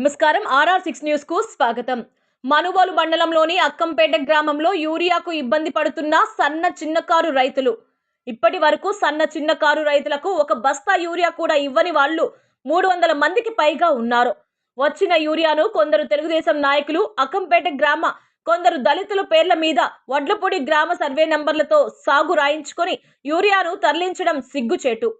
నమస్కారం. RR six న్యూస్కు స్వాగతం. మనుబోలు మండలంలోని అక్కంపేట గ్రామంలో యూరియాకు ఇబ్బంది పడుతున్న సన్న చిన్నకారు రైతులు. ఇప్పటి వరకు సన్న చిన్నకారు రైతులకు ఒక బస్తా యూరియా కూడా ఇవ్వని వాళ్ళు మూడు వందల మందికి పైగా ఉన్నారు. వచ్చిన యూరియాను కొందరు తెలుగుదేశం నాయకులు అక్కంపేట గ్రామ కొందరు దళితుల పేర్ల మీద వడ్లపూడి గ్రామ సర్వే నంబర్లతో సాగు రాయించుకొని యూరియాను తరలించడం సిగ్గుచేటు.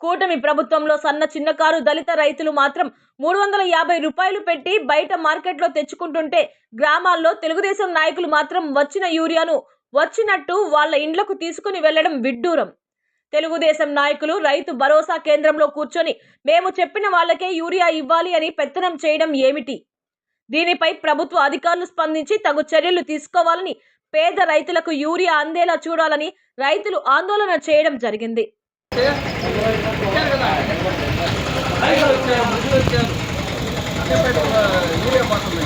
కూటమి ప్రభుత్వంలో సన్న చిన్నకారు దళిత రైతులు మాత్రం మూడు వందల యాభై రూపాయలు పెట్టి బయట మార్కెట్లో తెచ్చుకుంటుంటే గ్రామాల్లో తెలుగుదేశం నాయకులు మాత్రం వచ్చిన యూరియాను వచ్చినట్టు వాళ్ళ ఇండ్లకు తీసుకుని వెళ్ళడం విడ్డూరం. తెలుగుదేశం నాయకులు రైతు భరోసా కేంద్రంలో కూర్చొని మేము చెప్పిన వాళ్ళకే యూరియా ఇవ్వాలి అని పెత్తనం చేయడం ఏమిటి? దీనిపై ప్రభుత్వ అధికారులు స్పందించి తగు చర్యలు తీసుకోవాలని పేద రైతులకు యూరియా అందేలా చూడాలని రైతులు ఆందోళన చేయడం జరిగింది. వచ్చారు కదా రైతులు వచ్చారు ముగ్గురు వచ్చారు అక్కడ యూరియా పడుతుంది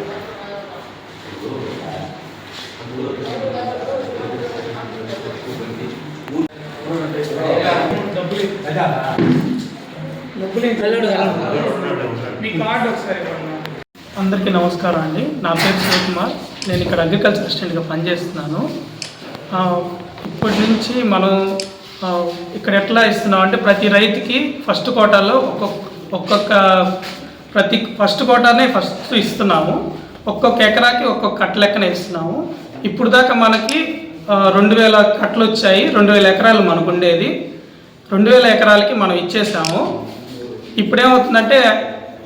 అందరికీ నమస్కారం అండి. నా పేరు శివకుమార్. నేను ఇక్కడ అగ్రికల్చర్ అసిస్టెంట్గా పనిచేస్తున్నాను. ఆ, ఇప్పటి నుంచి మనం ఇక్కడ ఎట్లా ఇస్తున్నాం అంటే ప్రతి రైతుకి ఫస్ట్ కోటాలో ఒక్కొక్క ఒక్కొక్క ప్రతి ఫస్ట్ కోటానే ఫస్ట్ ఇస్తున్నాము. ఒక్కొక్క ఎకరాకి ఒక్కొక్క కట్ట లెక్కన ఇస్తున్నాము. ఇప్పుడు దాకా మనకి రెండు వేల కట్టలు వచ్చాయి. రెండు వేల ఎకరాలు మనకు ఉండేది. రెండు వేల ఎకరాలకి మనం ఇచ్చేసాము. ఇప్పుడేమవుతుందంటే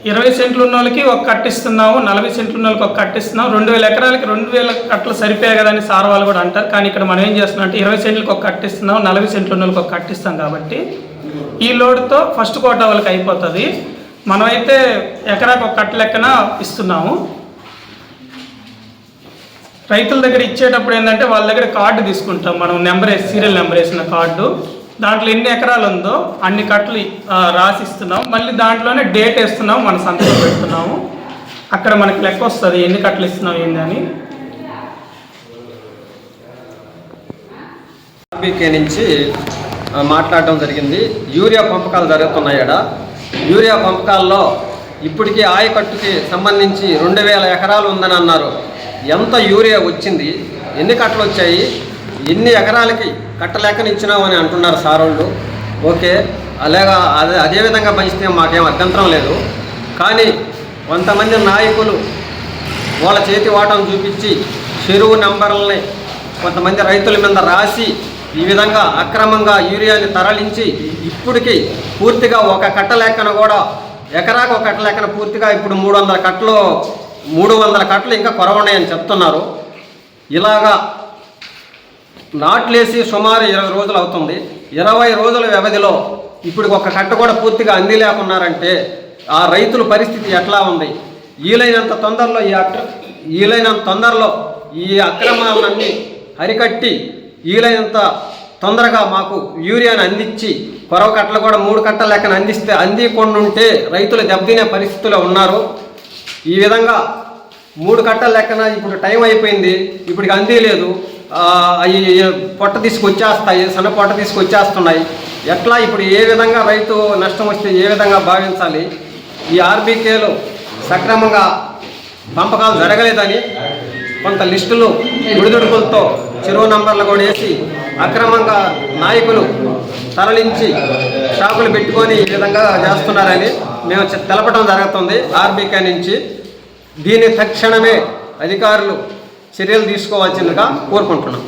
ఇరవై సెంట్లు ఉన్న వాళ్ళకి ఒక కట్టిస్తున్నాము నలభై సెంట్లు ఉన్న వాళ్ళకి ఒక కట్టిస్తున్నాం రెండు వేల ఎకరాలకి రెండు వేల కట్టలు సరిపోయాయి కదా అని సార్ వాళ్ళు కూడా అంటారు. కానీ ఇక్కడ మనం ఏం చేస్తున్నాం అంటే ఇరవై సెంట్లకు ఒక కట్టిస్తున్నాం నలభై సెంట్లు ఉన్న వాళ్ళకి ఒక కట్టిస్తాం కాబట్టి ఈ లోడ్తో ఫస్ట్ కోట వాళ్ళకి అయిపోతుంది. మనమైతే ఎకరాకు ఒక కట్ట లెక్కన ఇస్తున్నాము. రైతుల దగ్గర ఇచ్చేటప్పుడు ఏంటంటే వాళ్ళ దగ్గర కార్డు తీసుకుంటాం. మనం నెంబర్ వేసి సీరియల్ నెంబర్ వేసిన కార్డు. దాంట్లో ఎన్ని ఎకరాలు ఉందో అన్ని కట్టలు రాసిస్తున్నాం. మళ్ళీ దాంట్లోనే డేట్ వేస్తున్నాం మన సంతకం పెడుతున్నాము. అక్కడ మనకి లెక్క వస్తుంది ఎన్ని కట్టలు ఇస్తున్నాం ఏందని ఆర్బీకే నుంచి మాట్లాడటం మాట్లాడడం జరిగింది. యూరియా పంపకాలు జరుగుతున్నాయడ యూరియా పంపకాల్లో ఇప్పటికీ ఆయకట్టుకి సంబంధించి రెండు వేల ఎకరాలు ఉందని అన్నారు. ఎంత యూరియా వచ్చింది? ఎన్ని కట్టలు వచ్చాయి? ఎన్ని ఎకరాలకి కట్టలేక లెక్కన ఇచ్చినామని అంటున్నారు సార్ వాళ్ళు. ఓకే అలాగా అదే అదే విధంగా పంచితే మాకేం అభ్యంతరం లేదు. కానీ కొంతమంది నాయకులు వాళ్ళ చేతి వాటం చూపించి చెరువు నెంబర్లని కొంతమంది రైతుల మీద రాసి ఈ విధంగా అక్రమంగా యూరియాని తరలించి ఇప్పటికీ పూర్తిగా ఒక కట్ట లెక్కన కూడా ఎకరాకు ఒక కట్ట లెక్కన పూర్తిగా ఇప్పుడు మూడు వందల కట్టలు మూడు వందల కట్టలు ఇంకా కొరవన్నాయని చెప్తున్నారు. ఇలాగా నాట్లేసి సుమారు ఇరవై రోజులు అవుతుంది. ఇరవై రోజుల వ్యవధిలో ఇప్పుడు ఒక కట్ట కూడా పూర్తిగా అంది లేకున్నారంటే ఆ రైతుల పరిస్థితి ఎట్లా ఉంది? వీలైనంత తొందరలో ఈ అక్ర వీలైనంత తొందరలో ఈ అక్రమాలన్నీ అరికట్టి వీలైనంత తొందరగా మాకు యూరియాను అందించి కొరవ కట్టలు కూడా మూడు కట్టల లెక్కన అందిస్తే అందికుండా ఉంటే రైతులు దెబ్బతినే పరిస్థితిలో ఉన్నారు. ఈ విధంగా మూడు కట్టల లెక్కన ఇప్పుడు టైం అయిపోయింది. ఇప్పుడు అందే లేదు. అవి పొట్ట తీసుకొచ్చేస్తాయి సన్న పొట్ట తీసుకొచ్చేస్తున్నాయి. ఎట్లా ఇప్పుడు ఏ విధంగా రైతు నష్టం వస్తే ఏ విధంగా భావించాలి? ఈ ఆర్బీకేలో సక్రమంగా పంపకాలు జరగలేదని కొంత లిస్టులు విడుదడుకులతో చెరువు నంబర్లు కూడా వేసి అక్రమంగా నాయకులు తరలించి షాపులు పెట్టుకొని ఈ విధంగా చేస్తున్నారని మేము తెలపడం జరుగుతుంది ఆర్బీకే నుంచి. దీని తక్షణమే అధికారులు చర్యలు తీసుకోవాల్సిందిగా కోరుకుంటున్నాం.